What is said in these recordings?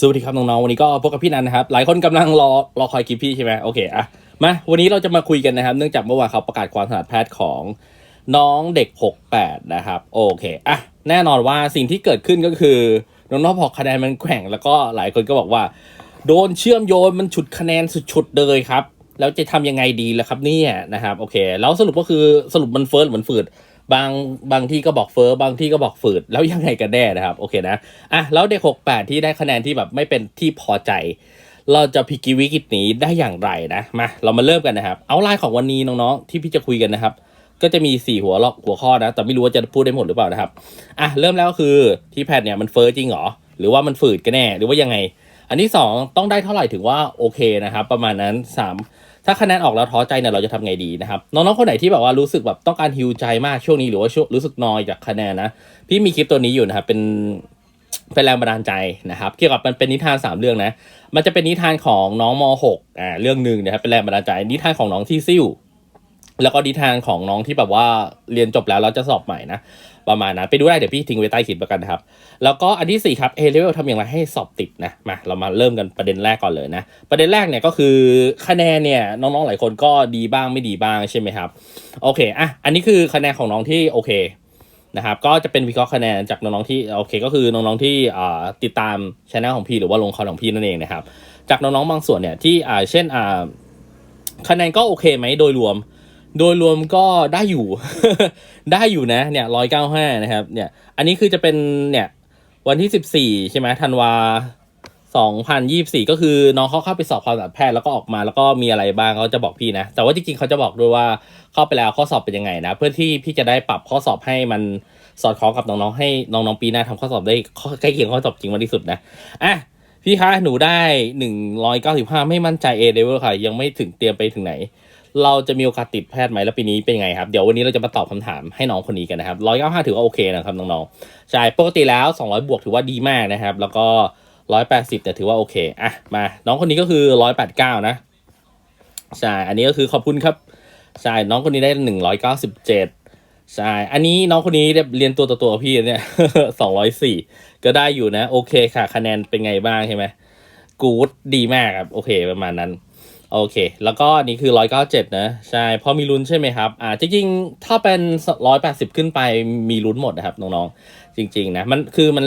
สวัสดีครับน้องๆวันนี้ก็พบกับพี่นันนะครับ หลายคนกำลังรอรอคอยคลิปพี่ใช่ไหมโอเคอะมาวันนี้เราจะมาคุยกันนะครับ เนื่องจากเมื่อวานเขาประกาศความถนัดแพทย์ของน้องเด็ก 68 นะครับโอเคอะแน่นอนว่าสิ่งที่เกิดขึ้นก็คือน้องๆบอคะแนนมันแกว่งแล้วก็หลายคนก็บอกว่า โดนเชื่อมโยงมันฉุดคะแนนสุดๆเลยครับแล้วจะทำยังไงดีล่ะครับเนี่ยนะครับโอเค แล้วสรุปก็คือสรุปมันเฟิร์สเหมือนฝืด บางบางที่ก็บอกเฟอร์บางที่ก็บอกฝืด แล้วยังไงกันแน่นะครับ โอเคนะอะแล้วเด็ก 68 ที่ได้คะแนนที่แบบไม่เป็นที่พอใจ เราจะพิกิวิกฤตนี้ได้อย่างไรนะมาเรามาเริ่มกันนะครับ เอาไลน์ของวันนี้น้องๆที่พี่จะคุยกันนะครับ ก็จะมี 4 หัวล็อกหัวข้อนะ แต่ไม่รู้ว่าจะพูดได้หมดหรือเปล่านะครับอะเริ่มแล้วก็คือที่แพทเนี่ยมันเฟอร์จริงเหรอหรือว่ามันฝืดกันแน่หรือว่ายังไง อันที่สองต้องได้เท่าไหร่ถึงว่าโอเคนะครับ ประมาณนั้นสามถ้าคะแนนออกแล้วท้อใจเนี่ยเราจะทำไงดีนะครับน้องๆคนไหนที่แบบว่ารู้สึกแบบต้องการฮิวใจมากช่วงนี้หรือว่าช่วงรู้สึกนอยจากคะแนนนะพี่มีคลิปตัวนี้อยู่นะครับเป็นเป็นแรงบันดาลใจนะครับ เกี่ยวกับมันเป็นนิทานสามเรื่องนะ มันจะเป็นนิทานของน้องม .6 อ่าเรื่องหนึ่งนะครับเป็นแรงบันดาลใจ นิทานของน้องที่ซิ่วแล้วก็นิทานของน้องที่แบบว่าเรียนจบแล้วแล้วจะสอบใหม่นะ ประมาณนั้นไปดูได้เดี๋ยวพี่ทิ้งไว้ใต้คลิปแล้วกันนะครับ แล้วก็อันที่สี่ครับ A level ทำอย่างไรให้สอบติดนะมาเรามาเริ่มกันประเด็นแรกก่อนเลยนะ ประเด็นแรกเนี่ยก็คือคะแนนเนี่ยน้องๆหลายคนก็ดีบ้างไม่ดีบ้างใช่ไหมครับโอเคอะอันนี้คือคะแนนของน้องที่โอเคนะครับก็จะเป็นวิเคราะห์คะแนนจากน้องๆที่โอเคก็คือน้องๆที่ติดตามช anel ของพี่หรือว่าลงคอร์ของพี่นั่นเองนะครับจากน้องๆบางส่วนเนี่ยที่เช่นคะแนนก็โอเคไหมโดยรวม โดยรวมก็ได้อยู่ ได้อยู่นะ เนี่ยร้อยเก้าห้านะครับ เนี่ย อันนี้คือจะเป็น เนี่ย วันที่สิบสี่ใช่ไหมธันวาสองพันยี่สี่ก็คือน้องเขาเข้าไปสอบความสามแพทย์แล้วก็ออกมาแล้วก็มีอะไรบ้างเขาจะบอกพี่นะ แต่ว่าจริงๆเขาจะบอกด้วยว่าเข้าไปแล้วข้อสอบเป็นยังไงนะ เพื่อที่พี่จะได้ปรับข้อสอบให้มันสอดคล้องกับน้องๆให้น้องๆปีหน้าทำข้อสอบได้ใกล้เคียงข้อสอบจริงมากที่สุดนะ อะพี่คะหนูได้หนึ่งร้อยเก้าสิบห้าไม่มั่นใจ A level ค่ะ ยังไม่ถึงเตรียมไปถึงไหน เราจะมีโอกาสติดแพทย์ไหมแล้วปีนี้เป็นไงครับ เดี๋ยววันนี้เราจะมาตอบคำถามให้น้องคนนี้กันนะครับร้อยเก้าห้าถือว่าโอเคนะครับน้องๆใช่ปกติแล้วสองร้อยบวกถือว่าดีมากนะครับ แล้วก็ร้อยแปดสิบแต่ถือว่าโอเคอะมาน้องคนนี้ก็คือร้อยแปดเก้านะใช่อันนี้ก็คือขอบคุณครับใช่น้องคนนี้ได้หนึ่งร้อยเก้าสิบเจ็ดใช่ อันนี้น้องคนนี้เรียนตัวต่อตัวพี่เนี่ยสองร้อยสี่ก็ได้อยู่นะ โอเคค่ะ คะแนนเป็นไงบ้างใช่ไหมกูดดีมากครับ โอเคประมาณนั้น โอเค แล้วก็นี่คือร้อยเก้าเจ็ดนะ ใช่ พอมีลุ้นใช่ไหมครับ อ่า จริงๆ ถ้าเป็นร้อยแปดสิบขึ้นไปมีลุ้นหมดนะครับ น้องๆ จริง ๆ นะ มันคือมัน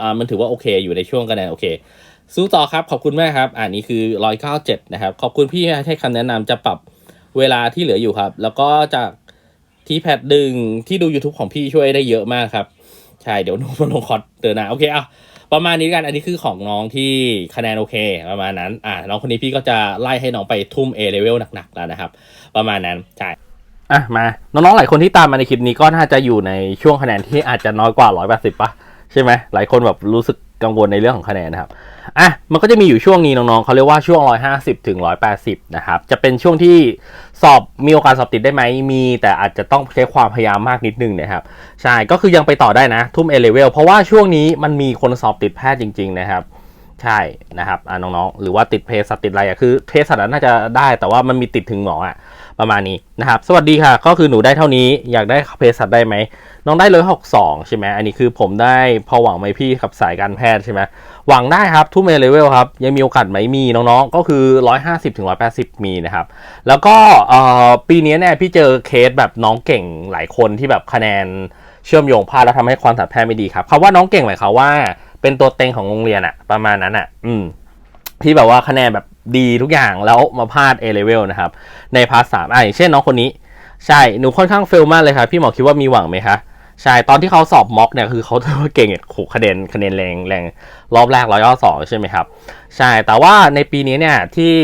อ่า มันถือว่าโอเค อยู่ในช่วงคะแนนโอเค สู้ต่อครับ ขอบคุณแมากครับ อ่านี่คือร้อยเก้าเจ็ดนะครับ ขอบคุณพี่ให้คำแนะนำจะปรับเวลาที่เหลืออยู่ครับ แล้วก็จากที่แพดดึงที่ดู YouTube ของพี่ช่วยได้เยอะมากครับ ใช่ เดี๋ยวหนูมาลงคอร์สเดินหน้าโอเคอะ ประมาณนี้กันอันนี้คือของน้องที่คะแนนโอเค ประมาณนั้นอ่าน้องคนนี้พี่ก็จะไล่ให้น้องไปทุ่ม A level หนักๆแล้วนะครับ ประมาณนั้นใช่อะมาน้องๆหลายคนที่ตามมาในคลิปนี้ก็น่าจะอยู่ในช่วงคะแนนที่อาจจะน้อยกว่า 180ป่ะใช่ไหมหลายคนแบบรู้สึกกังวลในเรื่องของคะแนนนะครับอะมันก็จะมีอยู่ช่วงนี้น้องๆเขาเรียกว่าช่วง 150ถึง180นะครับจะเป็นช่วงที่ สอบมีโอกาสสอบติดได้ไหมมีแต่อาจจะต้องใช้ความพยายามมากนิดนึงนะครับใช่ก็คือยังไปต่อได้นะ ทุ่ม A level เพราะว่าช่วงนี้มันมีคนสอบติดแพทย์จริง ๆ นะครับ ใช่นะครับน้องๆหรือว่าติดเพศสัตว์ติดอะไรอะคือเพศสัตว์น่าจะได้ แต่ว่ามันมีติดถึงหมออะประมาณนี้นะครับ สวัสดีค่ะ ก็คือหนูได้เท่านี้อยากได้เพศสัตว์ได้ไหมน้องได้เลยหกสองใช่ไหมอันนี้คือผมได้พอหวังไหมพี่กับสายการแพทย์ใช่ไหม หวังได้ครับทุ่มเอเลเวลครับ ยังมีโอกาสไหมมีน้องๆ ก็คือ 150ถึง180 มีนะครับ แล้วก็ปีนี้เนี่ยพี่เจอเคสแบบน้องเก่งหลายคนที่แบบคะแนนเชื่อมโยงพลาดแล้วทำให้ความสัมพันธ์ไม่ดีครับคำว่าน้องเก่งหมายความว่าเป็นตัวเต็งของโรงเรียนอะประมาณนั้นอะอืมที่แบบว่าคะแนนแบบดีทุกอย่างแล้วมาพลาด A level นะครับ ในพาร์ทสามอะอย่างเช่นน้องคนนี้ใช่ หนูค่อนข้างเฟลมากเลยครับ พี่หมอคิดว่ามีหวังไหมคะ ใช่ตอนที่เขาสอบม็อกเนี่ยคือเขาถือว่าเก่งโหคะแนนคะแนนแรงแรงรอบแรกร้อยย่อสองใช่ไหมครับ ใช่แต่ว่าในปีนี้เนี่ยที่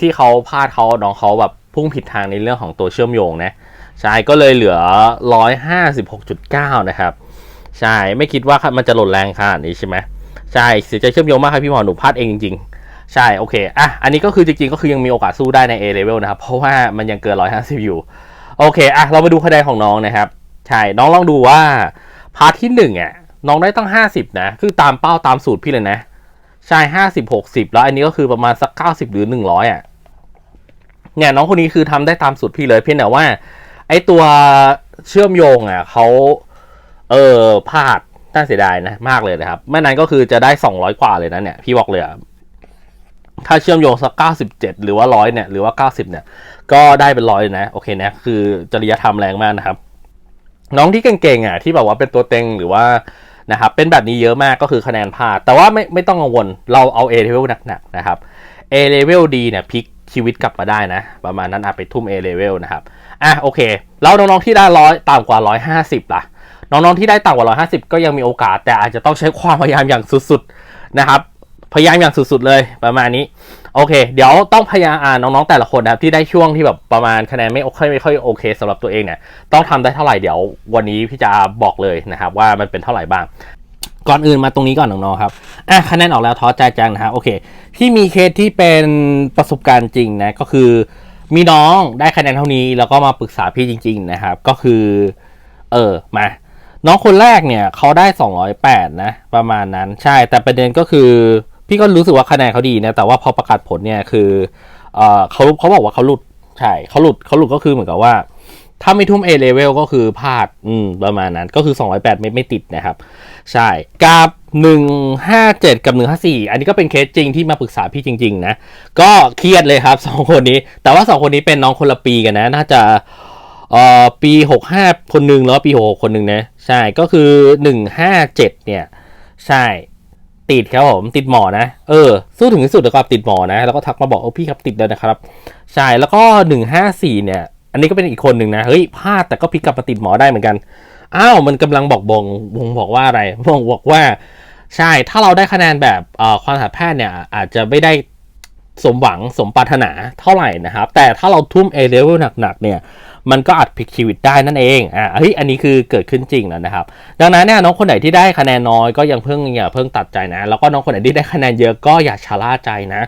ที่เขาพลาดเขาน้องเขาแบบพุ่งผิดทางในเรื่องของตัวเชื่อมโยงนะใช่ก็เลยเหลือ 156.9 นะครับ ใช่ไม่คิดว่ามันจะหล่นแรงขนาดนี้ใช่ไหมใช่เสียใจเชื่อมโยงมากครับพี่หมอหนูพลาดเองจริงๆ ใช่โอเคอะอันนี้ก็คือจริงๆ ก็คือยังมีโอกาสสู้ได้ใน A level นะครับ เพราะว่ามันยังเกิน 150 อยู่ โอเคอะเรามาดูคะแนนของน้องนะครับ ใช่ น้องลองดูว่า พาร์ทที่หนึ่งอะน้องได้ตั้ง50นะ คือตามเป้าตามสูตรพี่เลยนะ ใช่50 60แล้วอันนี้ก็คือประมาณสัก90หรือ100อะ เนี่ยน้องคนนี้คือทำได้ตามสูตรพี่เลยเพียงแต่ว่า ไอตัวเชื่อมโยงอะเขาเออพลาดน่าเสียดายนะมากเลยนะครับไม่นั้นก็คือจะได้200กว่าเลยนะเนี่ยพี่บอกเลยอะถ้าเชื่อมโยงสัก97หรือว่าร้อยเนี่ยหรือว่า90เนี่ย ก็ได้เป็นร้อยนะ โอเคนะ คือจริยธรรมแรงมากนะครับ น้องที่เก่งๆอะที่แบบว่าเป็นตัวเต็งหรือว่านะครับเป็นแบบนี้เยอะมากก็คือคะแนนพลาด แต่ว่าไม่ไม่ต้องกังวลเราเอา A level หนักๆนะครับ A level ดีเนี่ยพลิกชีวิตกลับมาได้นะ ประมาณนั้นอาจไปทุ่ม A level นะครับอะโอเค แล้วน้องๆที่ได้ร้อยต่ำกว่า 150 ล่ะ น้องๆที่ได้ต่ำกว่า 150 ก็ยังมีโอกาส แต่อาจจะต้องใช้ความพยายามอย่างสุดๆนะครับพยายามอย่างสุดๆเลยประมาณนี้ โอเค เดี๋ยวต้องพยายามอ่านน้องๆแต่ละคนนะครับที่ได้ช่วงที่แบบประมาณคะแนนไม่โอเคไม่ค่อยโอเคสำหรับตัวเองเนี่ยต้องทำได้เท่าไหร่เดี๋ยววันนี้พี่จะบอกเลยนะครับว่ามันเป็นเท่าไหร่บ้าง ก่อนอื่นมาตรงนี้ก่อนน้องๆครับอะคะแนนออกแล้วท้อใจจังนะฮะโอเคพี่มีเคสที่เป็นประสบการณ์จริงนะก็คือ มีน้องได้คะแนนเท่านี้แล้วก็มาปรึกษาพี่จริง ๆนะครับ ก็คือ เออมาน้องคนแรกเนี่ยเขาได้ 208 นะ ประมาณนั้นใช่แต่ประเด็นก็คือ พี่ก็รู้สึกว่าคะแนนเขาดีนะ แต่ว่าพอประกาศผลเนี่ยคือเออเขาเขาบอกว่าเขาหลุดใช่เขาหลุดเขาหลุดก็คือเหมือนกับว่า ถ้าไม่ทุ่ม A level ก็คือพลาดอืมประมาณนั้นก็คือ 208 ไม่ไม่ติดนะครับ ใช่กับ 157 กับ 154 อันนี้ก็เป็นเคสจริงที่มาปรึกษาพี่จริง ๆ นะ ก็เครียดเลยครับ 2 คนนี้ แต่ว่า 2 คนนี้เป็นน้องคนละปีกันนะ น่าจะเอ่อปี 65 คนหนึ่งแล้วปี 66 คนหนึ่งนะ ใช่ก็คือ 157 เนี่ย ใช่ ติดครับผมติดหมอนะเออสู้ถึงที่สุดแล้วก็ติดหมอนะ แล้วก็ทักมาบอกเออพี่ครับติดแล้วนะครับใช่แล้วก็154เนี่ย อันนี้ก็เป็นอีกคนหนึ่งนะเฮ้ยพลาดแต่ก็พลิกกลับมาติดหมอได้เหมือนกันอ้าวมันกำลังบอกบงบงบอกว่าอะไรบงบอกว่า ใช่ถ้าเราได้คะแนนแบบความสามารถแพทย์เนี่ยอาจจะไม่ได้สมหวังสมปรารถนาเท่าไหร่นะครับ แต่ถ้าเราทุ่ม A level หนักๆเนี่ย มันก็อาจพลิกชีวิตได้นั่นเองอ่าเฮ้ยอันนี้คือเกิดขึ้นจริงแล้วนะครับ ดังนั้นเนี่ยน้องคนไหนที่ได้คะแนนน้อยก็ยังเพิ่งอย่าเพิ่งตัดใจนะ แล้วก็น้องคนไหนที่ได้คะแนนเยอะก็อย่าชะล่าใจนะ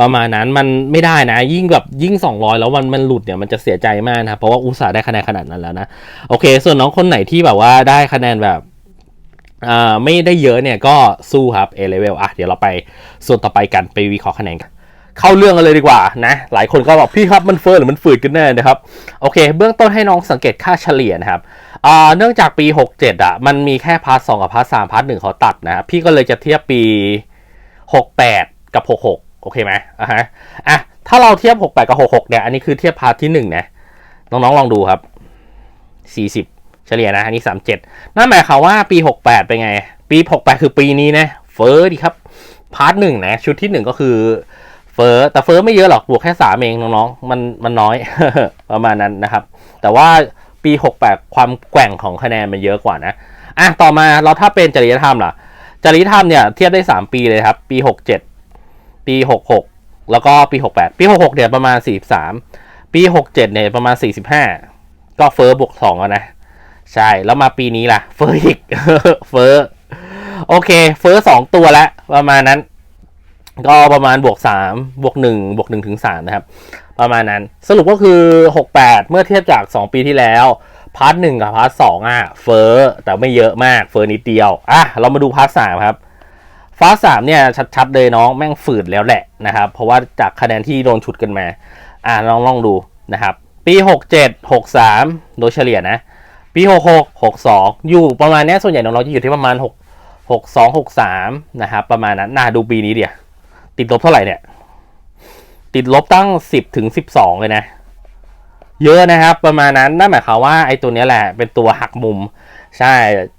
ประมาณนั้นมันไม่ได้นะ ยิ่งแบบยิ่ง 200 แล้วมันมันหลุดเนี่ยมันจะเสียใจมากนะเพราะว่าอุตส่าห์ได้คะแนนขนาดนั้นแล้วนะโอเค ส่วนน้องคนไหนที่แบบว่าได้คะแนนแบบอ่าไม่ได้เยอะเนี่ยก็สู้ครับ A level อะเดี๋ยวเราไปส่วนต่อไปกันไปวิเคราะห์คะแนนกัน เข้าเรื่องกันเลยดีกว่านะ หลายคนก็บอกพี่ครับมันเฟิร์หรือมันฝืดกันแน่นะครับ โอเค เบื้องต้นให้น้องสังเกตค่าเฉลี่ยนะครับเนื่องจากปี 67 อะ มันมีแค่พาร์ทสกับพาร์ทสามพาร์ทหนึ่งเขาตัดนะ พี่ก็เลยจะเทียบปี 68 กับ 66 โอเคไหมอะฮะ อะ ถ้าเราเทียบ 68 กับ 66 เนี่ย อันนี้คือเทียบพาร์ทที่ 1 นะ น้องๆ ลองดูครับ 40 เฉลี่ยนะ อันนี้ 37 นั่นหมายความว่าปี 68 เป็นไง ปี 68 คือปีนี้นะ เฟอร์ดีครับ พาร์ทหนึ่งนะ ชุดที่หนึ่งก็คือ เฟอร์แต่เฟอร์ไม่เยอะหรอกบวกแค่สามเองน้องๆมันมันน้อย ประมาณนั้นนะครับ แต่ว่าปี68ความแกว่งของคะแนนมันเยอะกว่านะอะต่อมาเราถ้าเป็นจริยธรรมล่ะ จริยธรรมเนี่ยเทียบได้3ปีเลยครับ ปี67ปี66แล้วก็ปี68ปี66เนี่ยประมาณ43ปี67เนี่ยประมาณ45ก็เฟอร์บวก2อะนะ ใช่แล้วมาปีนี้ล่ะ เฟอร์อีกเฟอร์โอเค เฟอร์สองตัวแล้วประมาณนั้น ก็ประมาณบวกสามบวกหนึ่งบวกหนึ่งถึงสามนะครับ ประมาณนั้นสรุปก็คือหกแปดเมื่อเทียบจากสองปีที่แล้วพาร์ทหนึ่งกับพาร์ทสองอะเฟอร์แต่ไม่เยอะมากเฟอร์นิดเดียวอะเรามาดูพาร์ทสามครับพาร์ทสามเนี่ยชัดๆเลยน้องแม่งฝืดแล้วแหละนะครับ เพราะว่าจากคะแนนที่โดนฉุดกันมา อะลองลองดูนะครับ ปีหกเจ็ดหกสามโดยเฉลี่ยนะ ปีหกหกหกสองอยู่ประมาณนี้ส่วนใหญ่น้องๆจะอยู่ที่ประมาณหกหกสองหกสามนะครับ ประมาณนั้นน่าดูปีนี้เดียว ติดลบเท่าไหร่เนี่ย ติดลบตั้งสิบถึงสิบสองเลยนะ เยอะนะครับ ประมาณนั้นนั่นหมายความว่าไอ้ตัวนี้แหละ เป็นตัวหักมุม ใช่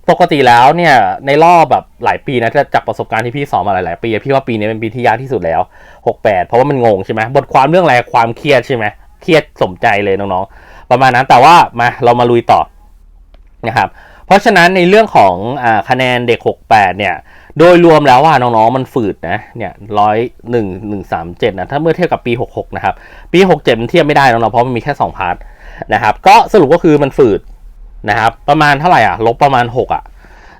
ปกติแล้วเนี่ย ในรอบแบบหลายปีนะจากประสบการณ์ที่พี่สอนมาหลาย ๆ ปี พี่ว่าปีนี้เป็นปีที่ยากที่สุดแล้ว 68 เพราะว่ามันงงใช่ไหมบทความเรื่องอะไรความเครียดใช่ไหมเครียดสมใจเลยน้อง ๆ ประมาณนั้นแต่ว่ามาเรามาลุยต่อนะครับ เพราะฉะนั้นในเรื่องของอคะแนนเด็ก 68 เนี่ย โดยรวมแล้วว่าน้องๆมันฝืดนะเนี่ยร้อยหนึ่งหนึ่งสามเจ็ดนะถ้าเมื่อเทียบกับปี66นะครับ ปี67มันเทียบไม่ได้น้องๆเพราะมันมีแค่2พาร์ทนะครับ ก็สรุปก็คือมันฝืดนะครับ ประมาณเท่าไหร่อะลบประมาณ6อะ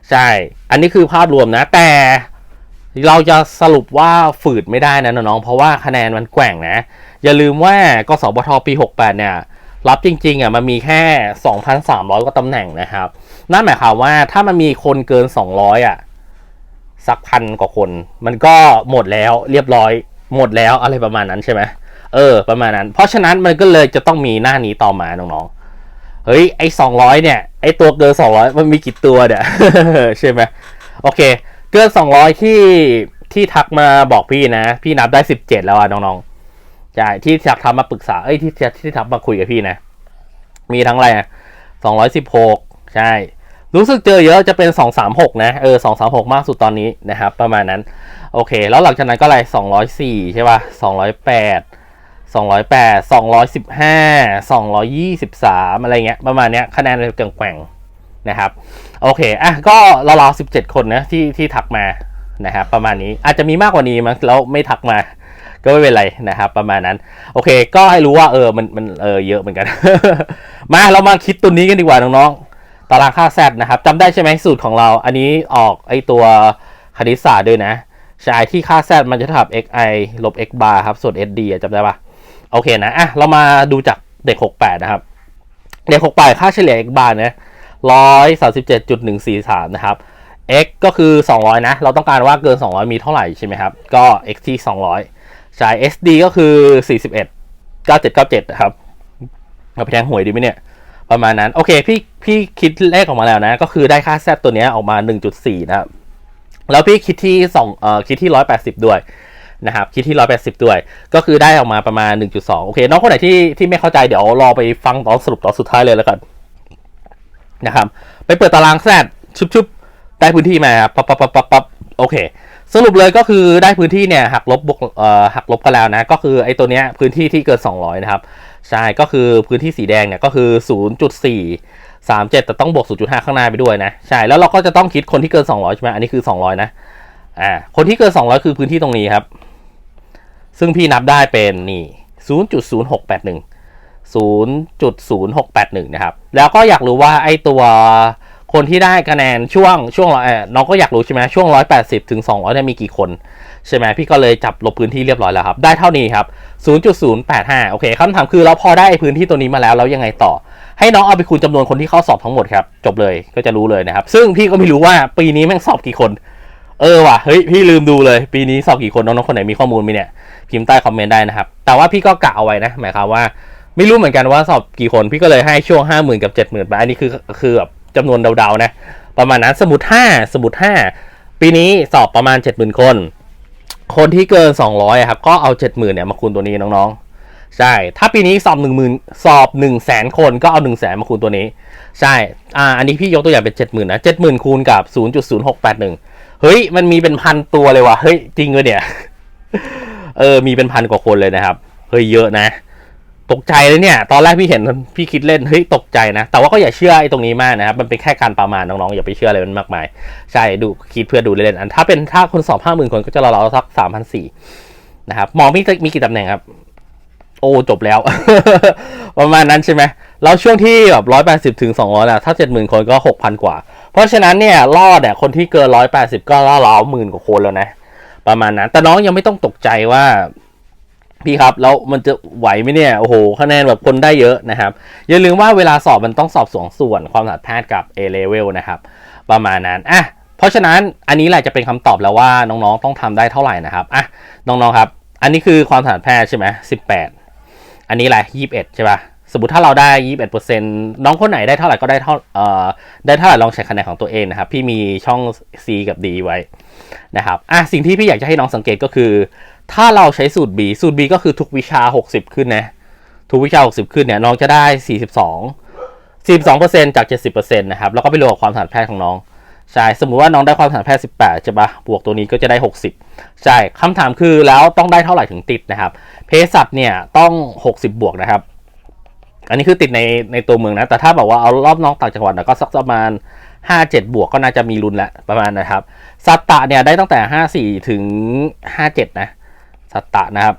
ใช่ อันนี้คือภาพรวมนะ แต่เราจะสรุปว่าฝืดไม่ได้นะน้องๆเพราะว่าคะแนนมันแกว่งนะ อย่าลืมว่ากสบทปี68เนี่ยรับจริงๆอะมันมีแค่ 2,300 กว่าตำแหน่งนะครับ นั่นหมายความว่าถ้ามันมีคนเกิน 200อะ สักพันกว่าคน มันก็หมดแล้วเรียบร้อยหมดแล้วอะไรประมาณนั้นใช่ไหมเออ ประมาณนั้น เพราะฉะนั้นมันก็เลยจะต้องมีหน้านี้ต่อมาน้องๆเฮ้ยไอ้200เนี่ยไอ้ตัวเกิน200มันมีกี่ตัวเนี่ยใช่ไหมโอเค เกินสองร้อยที่ที่ทักมาบอกพี่นะ พี่นับได้สิบเจ็ดแล้วอะน้องๆใช่ที่ทักทำมาปรึกษาเอ้ยที่ที่ทักมาคุยกับพี่นะ มีทั้งอะไรอะสองร้อยสิบหกใช่ รู้สึกเจอเยอะจะเป็นสองสามหกนะเออสองสามหกมากสุดตอนนี้นะครับ ประมาณนั้น โอเค แล้วหลังจากนั้นก็อะไรสองร้อยสี่ใช่ป่ะสองร้อยแปดสองร้อยแปดสองร้อยสิบห้าสองร้อยยี่สิบสามอะไรเงี้ยประมาณเนี้ยคะแนนจะแกว่งนะครับ โอเค อะ ก็ราวๆสิบเจ็ดคนนะที่ที่ทักมานะครับประมาณนี้อาจจะมีมากกว่านี้มั้งแล้วไม่ทักมา ก็ไม่เป็นไรนะครับ ประมาณนั้น โอเค ก็ให้รู้ว่าเออมันมันเออเยอะเหมือนกัน มาเรามาคิดตัวนี้กันดีกว่าน้องๆ ตารางค่าแซดนะครับจำได้ใช่ไหมสูตรของเรา อันนี้ออกไอตัวคณิตศาสตร์ด้วยนะใช่ที่ค่า z มันจะเท่ากับ xi ลบ x bar ครับ ส่วน sd จำได้ปะโอเคนะอะเรามาดูจากเด็ก 68 นะครับ เด็ก 68 ค่าเฉลี่ย x bar นะ137.143 นะครับ x ก็คือ 200 นะ เราต้องการว่าเกิน 200 มีเท่าไหร่ใช่ไหมครับ ก็ x ที่ 200 ใช่ sd ก็คือ 41 9797 นะครับเราไปแทงหวยดีไหมเนี่ย ประมาณนั้น โอเค พี่พี่คิดเลขออกมาแล้วนะ ก็คือได้ค่า z ตัวนี้ออกมา 1.4 นะครับ แล้วพี่คิดที่สองเอ่อคิดที่ร้อยแปดสิบด้วยนะครับคิดที่ร้อยแปดสิบด้วย ก็คือได้ออกมาประมาณหนึ่งจุดสองโอเค น้องคนไหนที่ที่ไม่เข้าใจเดี๋ยวรอไปฟังตอนสรุปตอนสุดท้ายเลยแล้วกันนะครับ ไปเปิดตารางแซดชุบชุบได้พื้นที่มาครับปั๊บปั๊บปั๊บปั๊บปั๊บโอเค สรุปเลยก็คือได้พื้นที่เนี่ยหักลบบวกเอ่อหักลบกันแล้วนะ ก็คือไอ้ตัวเนี้ยพื้นที่ที่เกิน 200 นะครับ ใช่ก็คือพื้นที่สีแดงเนี่ยก็คือ 0.4 37 แต่ต้องบวก 0.5 ข้างหน้าไปด้วยนะ ใช่ แล้วเราก็จะต้องคิดคนที่เกิน 200 ใช่ไหมอันนี้คือ 200 นะ อ่า คนที่เกิน 200 คือพื้นที่ตรงนี้ครับ ซึ่งพี่นับได้เป็นนี่ 0.0681 0.0681 นะครับ แล้วก็อยากรู้ว่าไอ้ตัวคนที่ได้คะแนนช่วงช่วงเออน้องก็อยากรู้ใช่ไหมช่วง 180 ถึง 200เนี่ยมีกี่คน ใช่ไหมพี่ก็เลยจับลบพื้นที่เรียบร้อยแล้วครับ ได้เท่านี้ครับ 0.085 โอเคคำถามคือเราพอได้พื้นที่ตัวนี้มาแล้วแล้วยังไงต่อ ให้น้องเอาไปคูณจำนวนคนที่เข้าสอบทั้งหมดครับ จบเลยก็จะรู้เลยนะครับ ซึ่งพี่ก็ไม่รู้ว่าปีนี้แม่งสอบกี่คน เออว่ะเฮ้ยพี่ลืมดูเลย ปีนี้สอบกี่คนน้องๆคนไหนมีข้อมูลมีเนี่ยพิมพ์ใต้คอมเมนต์ได้นะครับแต่ว่าพี่ก็กะเอาไว้นะหมายความว่า ไม่รู้เหมือนกันว่าสอบกี่คนพี่ก็เลยให้ช่วงห้าหมื่นกับเจ็ดหมื่นไปอันนี้คือคือแบบจำนวนเดาๆนะประมาณนั้นสมมติห้าสมมติห้าปีนี้สอบประมาณเจ็ดหมื่นคน คนที่เกินสองร้อยครับก็เอาเจ็ดหมื่นเนี่ยมาคูณตัวนี้น้องๆ ใช่ ถ้าปีนี้สอบหนึ่งหมื่นสอบหนึ่งแสนคนก็เอาหนึ่งแสนมาคูณตัวนี้ ใช่ อ่า อันนี้พี่ยกตัวอย่างเป็นเจ็ดหมื่นนะเจ็ดหมื่นคูณกับศูนย์จุดศูนย์หกแปดหนึ่งเฮ้ย มันมีเป็นพันตัวเลยว่ะ เฮ้ย จริงเลยเนี่ย เออ มีเป็นพันกว่าคนเลยนะครับ เฮ้ย เยอะนะ ตกใจเลยเนี่ย ตอนแรกพี่เห็นพี่คิดเล่นเฮ้ยตกใจนะ แต่ว่าก็อย่าเชื่อไอ้ตรงนี้มากนะครับ มันเป็นแค่การประมาณน้องๆ อย่าไปเชื่ออะไรมันมากมาย ใช่ดูคิดเพื่อดูเล่นๆอันถ้าเป็นถ้าคนสอบห้าหมื่นคนก็จะราวๆสักสามพันสี่นะครับหมอมีมีกี่ตำแหน่งครับ โอ้จบแล้ว ประมาณนั้นใช่ไหมแล้วช่วงที่แบบร้อยแปดสิบถึงสองร้อยนะถ้าเจ็ดหมื่นคนก็หกพันกว่า เพราะฉะนั้นเนี่ยรอดเนี่ยคนที่เกินร้อยแปดสิบก็ล่าล้าหมื่นกว่าคนแล้วนะ ประมาณนั้นแต่น้องยังไม่ต้องตกใจว่า พี่ครับแล้วมันจะไหวไหมเนี่ยโอ้โหคะแนนแบบคนได้เยอะนะครับอย่าลืมว่าเวลาสอบมันต้องสอบสองส่วนความถนัดแพทย์กับ A level นะครับประมาณนั้นอะเพราะฉะนั้นอันนี้แหละจะเป็นคำตอบแล้วว่าน้องๆต้องทำได้เท่าไหร่นะครับอะน้องๆครับ อันนี้คือความถนัดแพทย์ใช่ไหมสิบแปดอันนี้แหละยี่สิบเอ็ดใช่ป่ะสมมติถ้าเราได้ยี่สิบเอ็ดเปอร์เซ็นต์น้องคนไหนได้เท่าไหร่ก็ได้เท่าเอ่อได้เท่าไหร่ลองเช็คคะแนนของตัวเองนะครับพี่มีช่อง C กับ D ไว้นะครับอะสิ่งที่พี่อยากจะให้น้องสังเกตก็คือ ถ้าเราใช้สูตร B สูตร B ก็คือทุกวิชา 60 ขึ้นนะ ทุกวิชา 60 ขึ้นเนี่ยน้องจะได้ 42 42 จาก 70%นะครับ แล้วก็ไปรวมกับความถนัดแพทย์ของน้อง ใช่ สมมุติว่าน้องได้ความถนัดแพทย์ 18 ใช่ปะบวกตัวนี้ก็จะได้ 60 ใช่คำถามคือแล้วต้องได้เท่าไหร่ถึงติดนะครับเภสัชเนี่ยต้อง 60 บวกนะครับ อันนี้คือติดในในตัวเมืองนะ แต่ถ้าแบบว่าเอารอบน้อกต่างจังหวัดนะก็สักประมาณ57บวกก็น่าจะมีลุ้นล้วประมาณนะครับ สัตตะเนี่ยได้ตั้งแต่54ถึง57นะ สัตตะนะครับ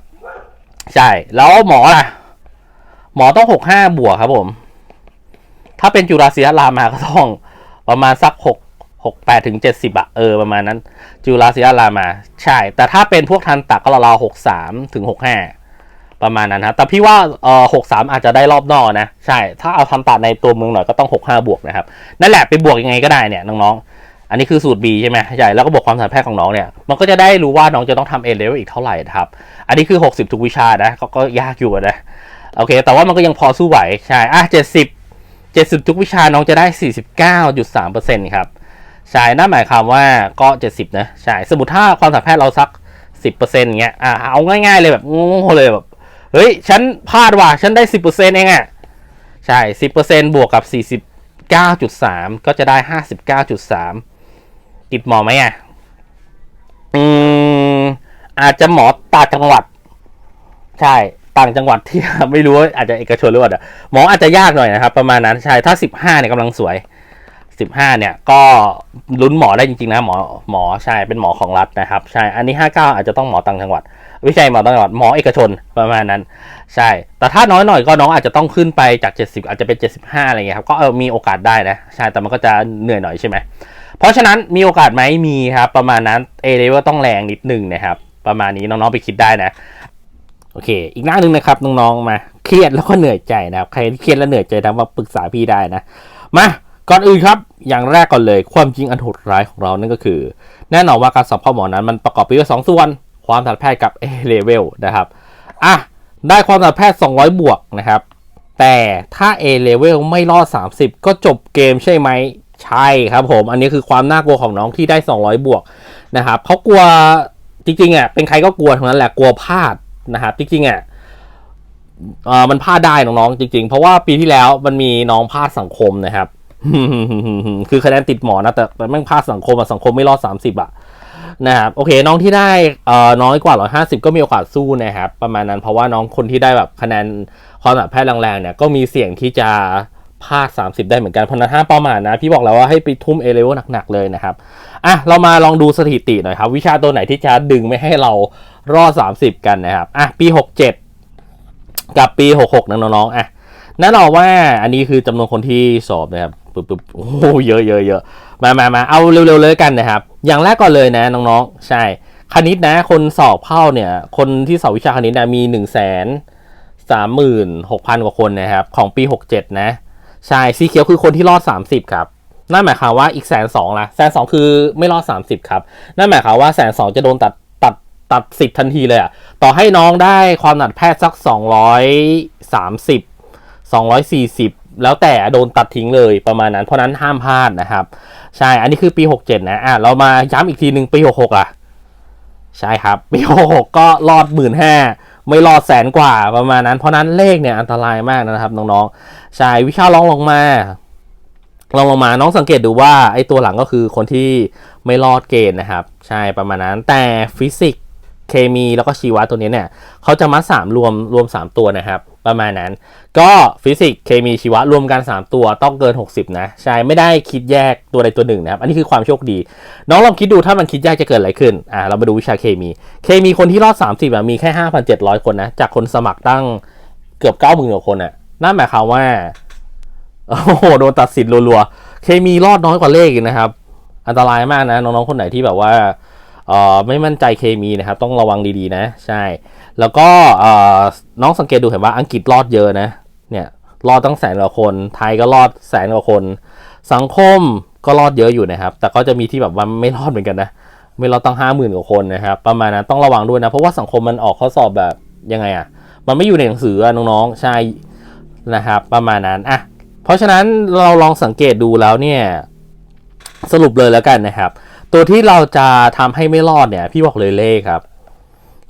ใช่ แล้วหมอล่ะ หมอต้อง65บวกครับผม ถ้าเป็นจุฬาศิลปรามาก็ต้องประมาณสัก6 68ถึง70อะเออประมาณนั้น จุฬาศิลปรามา ใช่ แต่ถ้าเป็นพวกทันตะก็ราวๆ63ถึง65ประมาณนั้นครับแต่พี่ว่าเอ่อ63อาจจะได้รอบนอกนะ ใช่ ถ้าเอาทันตะในตัวเมืองหน่อยก็ต้อง65บวกนะครับ นั่นแหละไปบวกยังไงก็ได้เนี่ยน้องๆ อันนี้คือสูตร B ใช่ไหมใช่แล้วก็บวกความสามารถแพทย์ของน้องเนี่ย มันก็จะได้รู้ว่าน้องจะต้องทำ A level อีกเท่าไหร่ครับ อันนี้คือ 60 ทุกวิชานะก็ก็ยากอยู่นะ โอเค แต่ว่ามันก็ยังพอสู้ไหว ใช่ อะ 70 70 ทุกวิชาน้องจะได้ 49.3%ครับ ใช่ นั่นหมายความว่าก็ 70 นะ ใช่ สมมติถ้าความสามารถแพทย์เราสัก 10%เงี้ย อะ เอาง่ายๆเลยแบบงงเลยแบบ เฮ้ย ฉันพลาดว่ะ ฉันได้ 10%เองอะ่ะใช่ 10%บวกกับ 49.3 ก็จะได้ 59.3 ติดหมอไหมอะ อืม อาจจะหมอต่างจังหวัด ใช่ ต่างจังหวัดที่ ไม่รู้ว่าอาจจะเอกชนหรือเปล่าหมออาจจะยากหน่อยนะครับ ประมาณนั้นใช่ ถ้า15เนี่ยกำลังสวย15เนี่ย ก็ลุ้นหมอได้จริงๆนะหมอหมอใช่เป็นหมอของรัฐนะครับ ใช่ อันนี้59อาจจะต้องหมอต่างจังหวัดไม่ใช่หมอต่างจังหวัดหมอเอกชนประมาณนั้น ใช่ แต่ถ้าน้อยหน่อยก็น้องอาจจะต้องขึ้นไปจาก 70 อาจจะเป็น 75 อะไรเงี้ยครับ ก็มีโอกาสได้นะ ใช่ แต่มันก็จะเหนื่อยหน่อยใช่ไหม เพราะฉะนั้นมีโอกาสไหมมีครับ ประมาณนั้น A level ต้องแรงนิดนึงนะครับ ประมาณนี้น้องๆไปคิดได้นะ โอเค อีกหน้าหนึ่งนะครับน้องๆมา เครียดแล้วก็เหนื่อยใจนะครับ ใครเครียดและเหนื่อยใจนะมาปรึกษาพี่ได้นะ มาก่อนอื่นครับ อย่างแรกก่อนเลย ความจริงอันโหดร้ายของเรานั่นก็คือ แน่นอนว่าการสอบข้าหมอนั้นมันประกอบไปด้วยสองส่วน ความถัดแพทย์กับ A level นะครับอะได้ความถัดแพทย์ 200 บวกนะครับ แต่ถ้า A level ไม่รอด 30 ก็จบเกมใช่ไหม ใช่ครับผม อันนี้คือความน่ากลัวของน้องที่ได้ 200 บวกนะครับเขากลัวจริงๆอะเป็นใครก็กลัวทั้งนั้นแหละกลัวพลาดนะครับจริงๆอะมันพลาดได้น้องๆจริง ๆ เพราะว่าปีที่แล้วมันมีน้องพลาดสังคมนะครับคือคะแนนติดหมอนะแต่แต่แม่งพลาดสังคมอะสังคมไม่รอด30อะนะครับโอเคน้องที่ได้เอ่อน้อยกว่า150ก็มีโอกาสสู้นะครับ ประมาณนั้นเพราะว่าน้องคนที่ได้แบบคะแนนความแบบแพทย์แรงๆเนี่ยก็มีเสี่ยงที่จะ พลาด30 ได้เหมือนกันเพราะนั้นห้ามประมาทนะ พี่บอกแล้วว่าให้ไปทุ่มเอเลเวลหนักๆเลยนะครับ อะ เรามาลองดูสถิติหน่อยครับ วิชาตัวไหนที่จะดึงไม่ให้เรารอด 30 กันนะครับ อะ ปี 67 กับปี 66นะน้องๆอะแน่นอนว่าอันนี้คือจำนวนคนที่สอบนะครับปึ๊บปึ๊บโอ้เยอะเยอะเยอะมามามาเอาเร็วๆเลยกันนะครับ อย่างแรกก่อนเลยนะน้องๆ ใช่ คณิตนะ คนสอบเข้าเนี่ย คนที่สอบวิชาคณิตนะมี1นึ่งแสนสามหมื่นหกพันกว่าคนนะครับ ของปี 67 นะ ใช่สีเขียวคือคนที่รอด 30 ครับ นั่นหมายความว่าอีกแสนสองละแสนสองคือไม่รอด 30 ครับ นั่นหมายความว่าแสนสองจะโดนตัดตัดตัดสิทธิ์ทันทีเลยอะต่อให้น้องได้ความหนัดแพทย์สัก 230 240 แล้วแต่โดนตัดทิ้งเลยประมาณนั้น เพราะนั้นห้ามพลาดนะครับ ใช่ อันนี้คือปี 67 นะ อะ เรามาย้ำอีกทีหนึ่งปี 66 อะ ใช่ครับ ปี 66 ก็รอด 1 5ื่น ไม่รอดแสนกว่าประมาณนั้น เพราะนั้นเลขเนี่ยอันตรายมากนะครับน้องๆใช่วิชาลองลงมาลองลงมาน้องสังเกตดูว่าไอ้ตัวหลังก็คือคนที่ไม่รอดเกณฑ์นะครับ ใช่ประมาณนั้นแต่ฟิสิกส์เคมีแล้วก็ชีวะตัวนี้เนี่ยเขาจะมาสามรวมรวม 3 ตัวนะครับ ประมาณนั้น ก็ฟิสิกส์เคมีชีวะรวมกัน 3 ตัวต้องเกิน 60 นะ ใช่ไม่ได้คิดแยกตัวใดตัวหนึ่งนะครับ อันนี้คือความโชคดี น้องลองคิดดูถ้ามันคิดแยกจะเกิดอะไรขึ้นอ่าเรามาดูวิชาเคมี เคมีคนที่รอด 30อะมีแค่ 5,700 คนนะ จากคนสมัครตั้งเกือบ 90,000กว่าคนอะนั่นหมายความว่าโอ้โหโดนตัดสินรัวๆเคมีรอดน้อยกว่าเลขนะครับ อันตรายมากนะน้องๆคนไหนที่แบบว่า ไม่มั่นใจเคมีนะครับ ต้องระวังดีๆนะ ใช่ แล้วก็น้องสังเกตดูเห็นว่าอังกฤษรอดเยอะนะ เนี่ยรอดตั้งแสนกว่าคน ไทยก็รอดแสนกว่าคน สังคมก็รอดเยอะอยู่นะครับ แต่ก็จะมีที่แบบว่าไม่รอดเหมือนกันนะ ไม่รอดตั้งห้าหมื่นกว่าคนนะครับ ประมาณนั้นต้องระวังด้วยนะ เพราะว่าสังคมมันออกข้อสอบแบบยังไงอะ่ะ มันไม่อยู่ในหนังสืออะน้องๆ ใช่นะครับ ประมาณนั้น อะ เพราะฉะนั้นเราลองสังเกตดูแล้วเนี่ย สรุปเลยแล้วกันนะครับ ตัวที่เราจะทำให้ไม่รอดเนี่ย พี่บอกเลยเลขครับ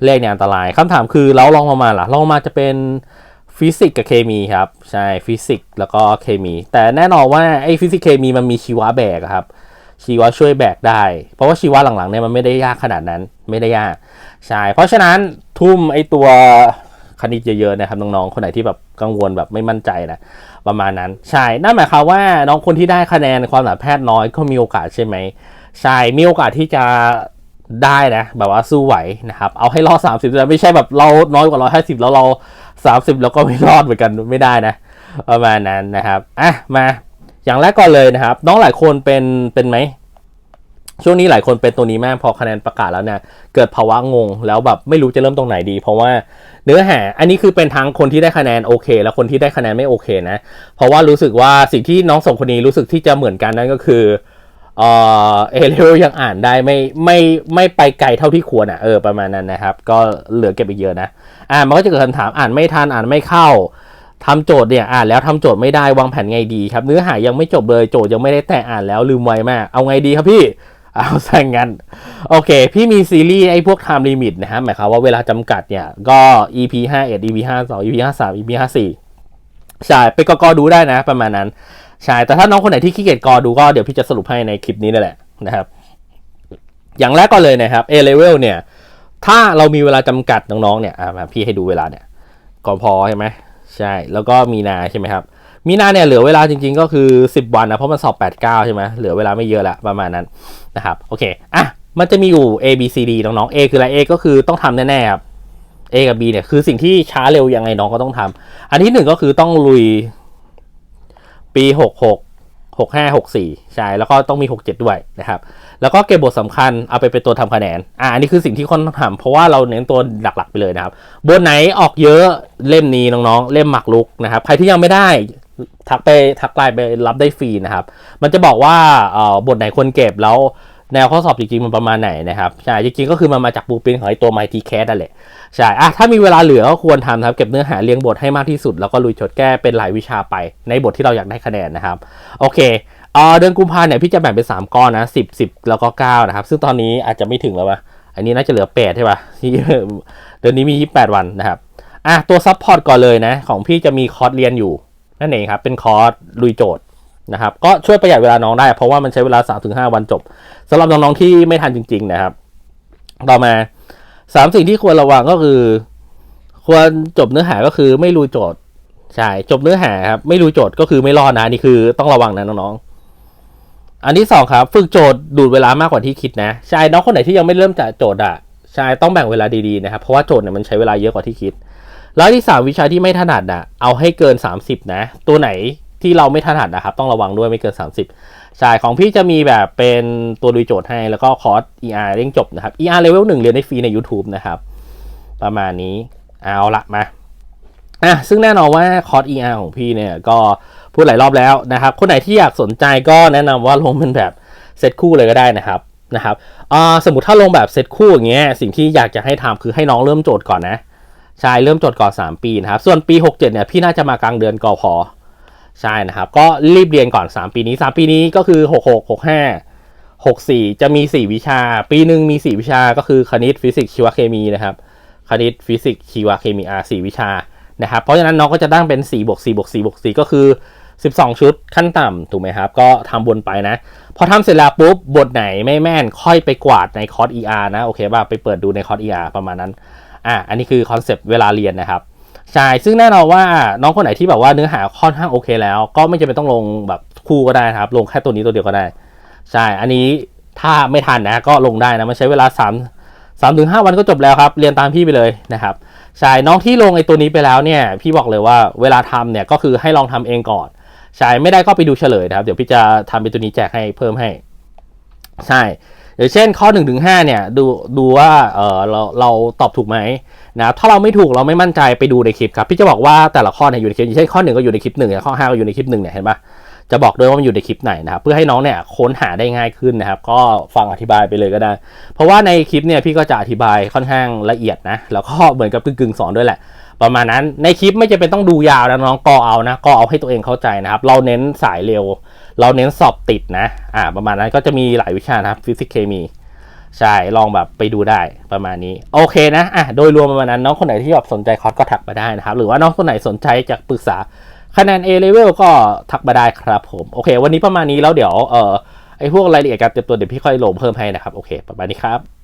เลขเนี่ยอันตรายคำถามคือแล้วลองมาล่ะลองมาจะเป็นฟิสิกส์กับเคมีครับ ใช่ฟิสิกส์แล้วก็เคมี แต่แน่นอนว่าไอ้ฟิสิกส์เคมีมันมีชีวะแบกครับ ชีวะช่วยแบกได้ เพราะว่าชีวะหลังๆเนี่ยมันไม่ได้ยากขนาดนั้นไม่ได้ยากใช่เพราะฉะนั้นทุ่มไอ้ตัวคณิตเยอะๆนะครับน้องๆคนไหนที่แบบกังวลแบบไม่มั่นใจนะประมาณนั้น ใช่นั่นหมายความว่าน้องคนที่ได้คะแนนความหนาแพทย์น้อยก็มีโอกาสใช่ไหม ใช่มีโอกาสที่จะได้นะแบบว่าสู้ไหวนะครับ เอาให้รอด30แต่ไม่ใช่แบบเราน้อยกว่า150แล้วเรา30แล้วก็ไม่รอดเหมือนกันไม่ได้นะประมาณนั้นนะครับอะมาอย่างแรกก่อนเลยนะครับ น้องหลายคนเป็นเป็นไหมช่วงนี้หลายคนเป็นตัวนี้มากพอคะแนนประกาศแล้วเนี่ยเกิดภาวะงง แล้วแบบไม่รู้จะเริ่มตรงไหนดี เพราะว่าเนื้อหาอันนี้คือเป็นทั้งคนที่ได้คะแนนโอเค และคนที่ได้คะแนนไม่โอเคนะ เพราะว่ารู้สึกว่าสิ่งที่น้องสองคนนี้รู้สึกที่จะเหมือนกันนั่นก็คือ เอเลเวลยังอ่านได้ไม่ไม่ไม่ไปไกลเท่าที่ควรอะเออประมาณนั้นนะครับ ก็เหลือเก็บอีกเยอะนะ อ่ามันก็จะเกิดคำถามอ่านไม่ทันอ่านไม่เข้าทำโจทย์เนี่ยอ่านแล้วทำโจทย์ไม่ได้วางแผนไงดีครับ เนื้อหายังไม่จบเลยโจทย์ยังไม่ได้แต่อ่านแล้วลืมไวมาก เอาไงดีครับพี่เอาซะงั้น โอเค พี่มีซีรีส์ไอ้พวก time limit นะฮะหมายความว่าเวลาจำกัดเนี่ย ก็ EP 5 1 EP 5 2 EP 5 3 EP 5 4ใช่ไปกอกดูได้นะประมาณนั้น ใช่ แต่ถ้าน้องคนไหนที่ขี้เกียจกอดูก็เดี๋ยวพี่จะสรุปให้ในคลิปนี้นั่นแหละนะครับ อย่างแรกก็เลยนะครับ A level เนี่ย ถ้าเรามีเวลาจำกัดน้องๆเนี่ยมาพี่ให้ดูเวลาเนี่ยก่อนพอใช่ไหมใช่ แล้วก็มีนาใช่ไหมครับ มีนาเนี่ยเหลือเวลาจริง ๆ ก็คือ 10 วันนะเพราะมันสอบ 8 9 ใช่ไหมเหลือเวลาไม่เยอะละประมาณนั้นนะครับ โอเค อะ มันจะมีอยู่ A B C D น้องๆ A คืออะไร A ก็คือต้องทำแน่ๆครับ A กับ B เนี่ยคือสิ่งที่ช้าเร็วยังไงน้องก็ต้องทำอันที่หนึ่งก็คือต้องลุย ปีหกหกหกห้าหกสี่ใช่แล้วก็ต้องมีหกเจ็ดด้วยนะครับ แล้วก็เก็บบทสำคัญเอาไปเป็นตัวทำคะแนนอ่าอันนี้คือสิ่งที่คนถามเพราะว่าเราเน้นตัวหลักๆไปเลยนะครับบทไหนออกเยอะเล่มนี้น้องๆ เล่มหมักลุกนะครับใครที่ยังไม่ได้ทักไปทักไลน์ไปรับได้ฟรีนะครับ มันจะบอกว่าเอ่อบทไหนควรเก็บแล้ว แนวข้อสอบจริงๆมันประมาณไหนนะครับใช่จริงๆก็คือมันมาจากบูปินของไอตัว Mighty Cat นั่นแหละใช่อะถ้ามีเวลาเหลือก็ควรทำครับ เก็บเนื้อหาเรียงบทให้มากที่สุด แล้วก็ลุยโจทย์แก้เป็นหลายวิชาไป ในบทที่เราอยากได้คะแนนนะครับ โอเคเออเดือนกุมภาเนี่ยพี่จะแบ่งเป็น 3 ก้อนนะ10 10 แล้วก็9นะครับ ซึ่งตอนนี้อาจจะไม่ถึงแล้ววะอันนี้น่าจะเหลือ8ใช่ปะเดือนนี้มี 28 วันนะครับอะตัวซัพพอร์ตก่อนเลยนะของพี่จะมีคอร์สเรียนอยู่นั่นเองครับเป็นคอร์สลุยโจทย์ นะครับก็ช่วยประหยัดเวลาน้องได้ เพราะว่ามันใช้เวลา3-5วันจบสำหรับน้องๆที่ไม่ทันจริง ๆ นะครับ ต่อมาสามสิ่งที่ควรระวังก็คือ ควรจบเนื้อหาก็คือไม่รู้โจทย์ใช่จบเนื้อหาครับไม่รู้โจทย์ก็คือไม่รอดนะนี่คือต้องระวังนะน้องๆอันที่สองครับฝึกโจทย์ดูดเวลามากกว่าที่คิดนะใช่น้องคนไหนที่ยังไม่เริ่มจากโจทย์อะใช่ต้องแบ่งเวลาดีๆนะครับเพราะว่าโจทย์เนี่ยมันใช้เวลาเยอะกว่าที่คิด แล้วที่สามวิชาที่ไม่ถนัดอะเอาให้เกิน 30 นะ ตัวไหน ที่เราไม่ถนัดนะครับ ต้องระวังด้วยไม่เกิน 30 ใช่ ของพี่จะมีแบบเป็นตัวดูโจทย์ให้แล้วก็คอร์ส ER เร่งจบนะครับ ER level 1 เรียนได้ฟรีใน YouTube นะครับ ประมาณนี้เอาละมาอะซึ่งแน่นอนว่าคอร์ส ER ของพี่เนี่ยก็พูดหลายรอบแล้วนะครับ คนไหนที่อยากสนใจก็แนะนำว่าลงเป็นแบบเซตคู่เลยก็ได้นะครับนะครับอ่าสมมติถ้าลงแบบเซตคู่อย่างเงี้ยสิ่งที่อยากจะให้ทำคือให้น้องเริ่มโจทย์ก่อนนะใช่เริ่มโจทย์ก่อน 3 ปีนะครับ ส่วนปี 67เนี่ยพี่น่าจะมากลางเดือนกอพอ ใช่นะครับ ก็รีบเรียนก่อน 3 ปีนี้ 3 ปีนี้ก็คือ 66 65 64 จะมี 4 วิชา ปีหนึ่งมี 4 วิชาก็คือคณิตฟิสิกส์ชีวเคมีนะครับ คณิตฟิสิกส์ชีวเคมีอา4วิชานะครับ เพราะฉะนั้นน้องก็จะตั้งเป็น4บวก4บวก4บวก4ก็คือ 12 ชุดขั้นต่ำถูกไหมครับ ก็ทำวนไปนะ พอทำเสร็จแล้วปุ๊บบทไหนไม่แม่นค่อยไปกวาดในคอร์ส ER นะโอเคป่ะไปเปิดดูในคอร์ส ER ประมาณนั้นอะอันนี้คือคอนเซปต์เวลาเรียนนะครับ ใช่ ซึ่งแน่นอนว่าน้องคนไหนที่แบบว่าเนื้อหาค่อนข้างโอเคแล้ว ก็ไม่จำเป็นต้องลงแบบคู่ก็ได้ครับ ลงแค่ตัวนี้ตัวเดียวก็ได้ ใช่ อันนี้ถ้าไม่ทันนะก็ลงได้นะมันใช้เวลา3 3ถึง5วันก็จบแล้วครับ เรียนตามพี่ไปเลยนะครับ ใช่ น้องที่ลงไอ้ตัวนี้ไปแล้วเนี่ย พี่บอกเลยว่าเวลาทำเนี่ยก็คือให้ลองทำเองก่อน ใช่ ไม่ได้ก็ไปดูเฉลยนะครับ เดี๋ยวพี่จะทำเป็นตัวนี้แจกให้เพิ่มให้ ใช่ อย่างเช่นข้อ1นถึงหเนี่ยดูดูว่าเออเราเราตอบถูกไหมนะถ้าเราไม่ถูกเราไม่มั่นใจไปดูในคลิปครับพี่จะบอกว่าแต่ละข้อเนี่ยอยู่ในคลิปอย่างเช่นข้อหนึ่งก็อยู่ในคลิปหนึ่งข้อห้าก็อยู่ในคลิปหนึ่งเนี่ยเห็นปะจะบอกด้วยว่ามันอยู่ในคลิปไหนนะครับเพื่อให้น้องเนี่ยค้นหาได้ง่ายขึ้นนะครับ ก็ฟังอธิบายไปเลยก็ได้ เพราะว่าในคลิปเนี่ยพี่ก็จะอธิบายค่อนข้างละเอียดนะแล้วก็เหมือนกับกึ่งๆสอนด้วยแหละ ประมาณนั้นในคลิปไม่จำเป็นต้องดูยาวนะน้องกอเอานะกอเอาให้ตัวเองเข้าใจนะครับ เราเน้นสายเร็ว เราเน้นสอบติดนะ อ่า ประมาณนั้นก็จะมีหลายวิชานะครับฟิสิกส์เคมี ใช่ ลองแบบไปดูได้ประมาณนี้ โอเคนะ อะ โดยรวมประมาณนั้นน้องคนไหนที่แบบสนใจคอร์สก็ทักมาได้นะครับ หรือว่าน้องคนไหนสนใจจะปรึกษาคะแนน A level ก็ทักมาได้ครับผม โอเค วันนี้ประมาณนี้แล้วเดี๋ยว เอ่อ ไอพวกรายละเอียดการเตรียมตัวเดี๋ยวพี่ค่อยลงเพิ่มให้นะครับ โอเค ประมาณนี้ครับ